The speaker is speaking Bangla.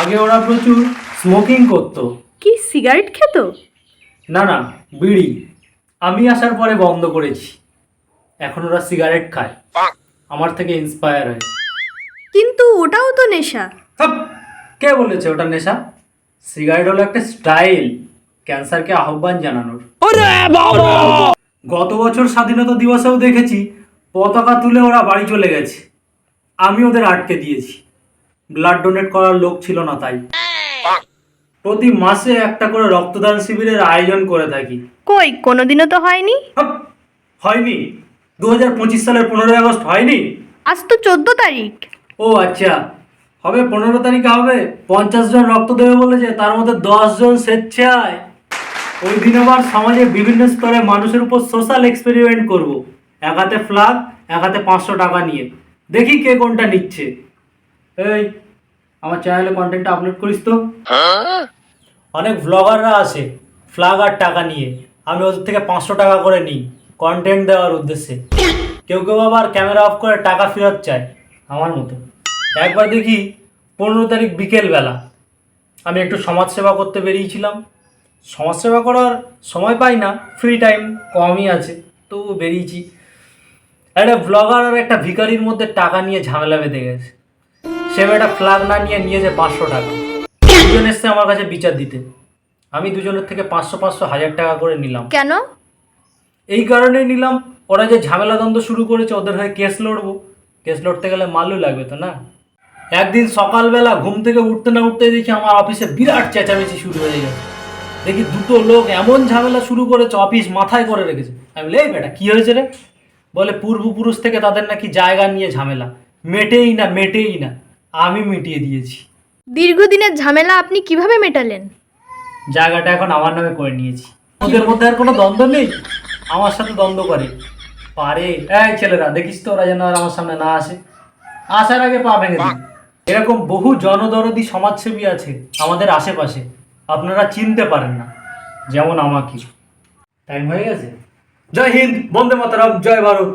আগে ওরা প্রচুর স্মোকিং করতো। কি সিগারেট খেত? না না বিড়ি। আমি আসার পরে বন্ধ করেছি। এখন ওরা সিগারেট খায়। আমার থেকে ইন্সপায়ার হয়। কিন্তু ওটাও তো নেশা। হাপ! কে বলেছে ওটা নেশা? সিগারেট হলো একটা স্টাইল ক্যান্সারকে আহ্বান জানানোর। গত বছর স্বাধীনতা দিবসেও দেখেছি পতাকা তুলে ওরা বাড়ি চলে গেছে। আমি ওদের আটকে দিয়েছি। ব্লাড ডোনেট করার লোক ছিল না তাই। প্রতি মাসে একটা করে রক্তদান শিবিরের আয়োজন করে থাকি। কই? কোনোদিনও তো হয়নি? হাপ! হয়নি। দু হাজার পঁচিশ সালের পনেরোই আগস্ট হয়নি। আজ তো চোদ্দ তারিখ। ও আচ্ছা। হবে পনেরো তারিখে হবে। পঞ্চাশ জন রক্ত দেবে বলেছে তার মধ্যে দশ জন স্বেচ্ছায়। ওই দিন আবার সমাজে বিভিন্ন স্তরে মানুষের উপর সোশ্যাল এক্সপেরিমেন্ট করব। এক হাতে ফ্ল্যাগ এক হাতে পাঁচশো টাকা নিয়ে। দেখি কে কোনটা নিচ্ছে। এই আমার চ্যানেলে কন্টেন্ট আপলোড করিস তো। অনেক ব্লগাররা আসে ফ্ল্যাগ আর টাকা নিয়ে। আমি ওদের থেকে পাঁচশো টাকা করে নিই কন্টেন্ট দেওয়ার উদ্দেশ্যে। কেউ কেউ আবার ক্যামেরা অফ করে টাকা ফেরত চায় আমার মতো। একবার দেখি পনেরো তারিখ বিকেলবেলা আমি একটু সমাজসেবা করতে বেরিয়েছিলাম। সমাজসেবা করার সময় পাই না ফ্রি টাইম কমই আছে তবু বেরিয়েছি। একটা ব্লগার আর একটা ভিখারির মধ্যে টাকা নিয়ে ঝামেলা বেঁধে গেছে। সে একটা ফ্ল্যাগ না নিয়ে নিয়েছে পাঁচশো টাকা। দুজন এসছে আমার কাছে বিচার দিতে। আমি দুজনের থেকে পাঁচশো পাঁচশো হাজার টাকা করে নিলাম। কেন? এই কারণেই নিলাম ওরা যে ঝামেলা দ্বন্দ্ব শুরু করেছে ওদের হয়ে কেস লড়বো। কেস লড়তে গেলে মালু লাগবে তো না? একদিন সকালবেলা ঘুম থেকে উঠতে না উঠতে দেখি আমার অফিসে বিরাট চেঁচামেচি শুরু হয়ে গেছে। দেখি দুটো লোক এমন ঝামেলা শুরু করেছে অফিস মাথায় করে রেখেছে। আমি বলি এই বেটা কী হয়েছে রে? বলে পূর্বপুরুষ থেকে তাদের নাকি জায়গা নিয়ে ঝামেলা। মেটেই না মেটেই না। আমি মিটিয়ে দিয়েছি। দীর্ঘদিনের ঝামেলা আপনি কীভাবে মেটালেন? জায়গাটা এখন আমার নামে করে নিয়েছি। ওদের মধ্যে আর কোনো দ্বন্দ্ব নেই? আমার সাথে দ্বন্দ্ব করে। পারে। এই ছেলেরা দেখিস তো ওরা যেন আর আমার সামনে না আসে। আসার আগে পা ভেঙে দিই এরকম বহু জনদরদি সমাজসেবী আছে আমাদের আশেপাশে। আপনারা চিনতে পারেন না যেমন আমাকে। টাইম হয়ে গেছে। জয় হিন্দ বন্দে মাতারাম জয় ভারত।